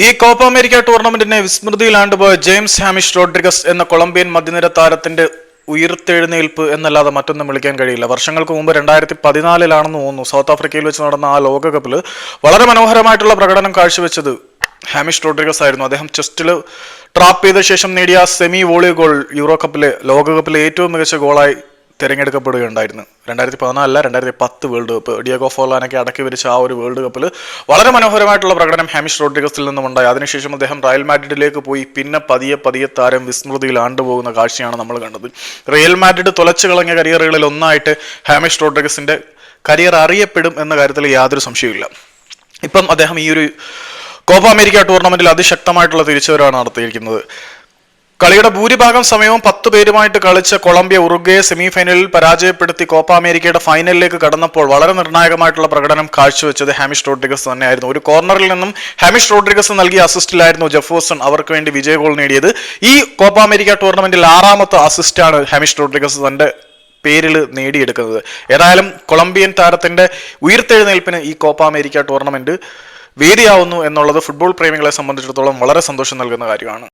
ഈ Copa America ടൂർണമെന്റിനെ വിസ്മൃതിയിലാണ്ടുപോയ ജെയിംസ് ഹാമിഷ് റോഡ്രിഗസ് എന്ന കൊളംബിയൻ മധ്യനിര താരത്തിന്റെ ഉയർത്തെഴുന്നേൽപ്പ് എന്നല്ലാതെ മറ്റൊന്നും വിളിക്കാൻ കഴിയില്ല. വർഷങ്ങൾക്ക് മുമ്പ് രണ്ടായിരത്തി പതിനാലിലാണെന്ന് തോന്നുന്നു. സൗത്ത് ആഫ്രിക്കയിൽ വെച്ച് നടന്ന ആ ലോകകപ്പിൽ വളരെ മനോഹരമായിട്ടുള്ള പ്രകടനം കാഴ്ചവെച്ചത് ഹാമിഷ് റോഡ്രിഗസ് ആയിരുന്നു. അദ്ദേഹം ചെസ്റ്റിൽ ട്രാപ്പ് ചെയ്ത ശേഷം നേടിയ സെമി വോളി ഗോൾ യൂറോ കപ്പിലെ ലോകകപ്പിലെ ഏറ്റവും മികച്ച ഗോളായി തിരഞ്ഞെടുക്കപ്പെടുകയുണ്ടായിരുന്നു. രണ്ടായിരത്തി പതിനാലല്ല രണ്ടായിരത്തി പത്ത് വേൾഡ് കപ്പ് ഡിയാഗോ ഫോർലാനൊക്കെ അടക്കി വരിച്ച ആ ഒരു വേൾഡ് കപ്പിൽ വളരെ മനോഹരമായിട്ടുള്ള പ്രകടനം ഹാമിഷ് റോഡ്രിഗസിൽ നിന്നും ഉണ്ടായി അതിനുശേഷം അദ്ദേഹം റയൽ മാഡ്രിഡിലേക്ക് പോയി. പിന്നെ പതിയെ പതിയെ താരം വിസ്മൃതിയിൽ ആണ്ടുപോകുന്ന കാഴ്ചയാണ് നമ്മൾ കണ്ടത്. റയൽ മാഡ്രിഡ് തുലച്ചു കളഞ്ഞ കരിയറുകളിൽ ഒന്നായിട്ട് ഹാമിഷ് റോഡ്രിഗസിന്റെ കരിയർ അറിയപ്പെടും എന്ന കാര്യത്തിൽ യാതൊരു സംശയവുമില്ല. ഇപ്പം അദ്ദേഹം ഈ ഒരു കോപ്പ അമേരിക്ക ടൂർണമെന്റിൽ അതിശക്തമായിട്ടുള്ള തിരിച്ചുവരവാണ് നടത്തിയിരിക്കുന്നത്. കളിയുടെ ഭൂരിഭാഗം സമയവും പത്ത് പേരുമായിട്ട് കളിച്ച കൊളംബിയ ഉറുഗ്വയെ സെമിഫൈനലിൽ പരാജയപ്പെടുത്തി കോപ്പ അമേരിക്കയുടെ ഫൈനലിലേക്ക് കടന്നപ്പോൾ വളരെ നിർണായകമായിട്ടുള്ള പ്രകടനം കാഴ്ചവെച്ചത് ഹാമിഷ് റോഡ്രിഗസ് തന്നെയായിരുന്നു. ഒരു കോർണറിൽ നിന്നും ഹാമിഷ് റോഡ്രിഗസ് നൽകിയ അസിസ്റ്റിലായിരുന്നു ജഫോസൺ അവർക്ക് വേണ്ടി വിജയ ഗോൾ നേടിയത്. ഈ കോപ്പ അമേരിക്ക ടൂർണമെന്റിൽ ആറാമത്തെ അസിസ്റ്റാണ് ഹാമിഷ് റോഡ്രിഗസ് തന്റെ പേരിൽ നേടിയെടുക്കുന്നത്. ഏതായാലും കൊളംബിയൻ താരത്തിന്റെ ഉയർത്തെഴുന്നേൽപ്പിന് ഈ കോപ്പ അമേരിക്ക ടൂർണമെന്റ് വേദിയാവുന്നു എന്നുള്ളത് ഫുട്ബോൾ പ്രേമികളെ സംബന്ധിച്ചിടത്തോളം വളരെ സന്തോഷം നൽകുന്ന കാര്യമാണ്.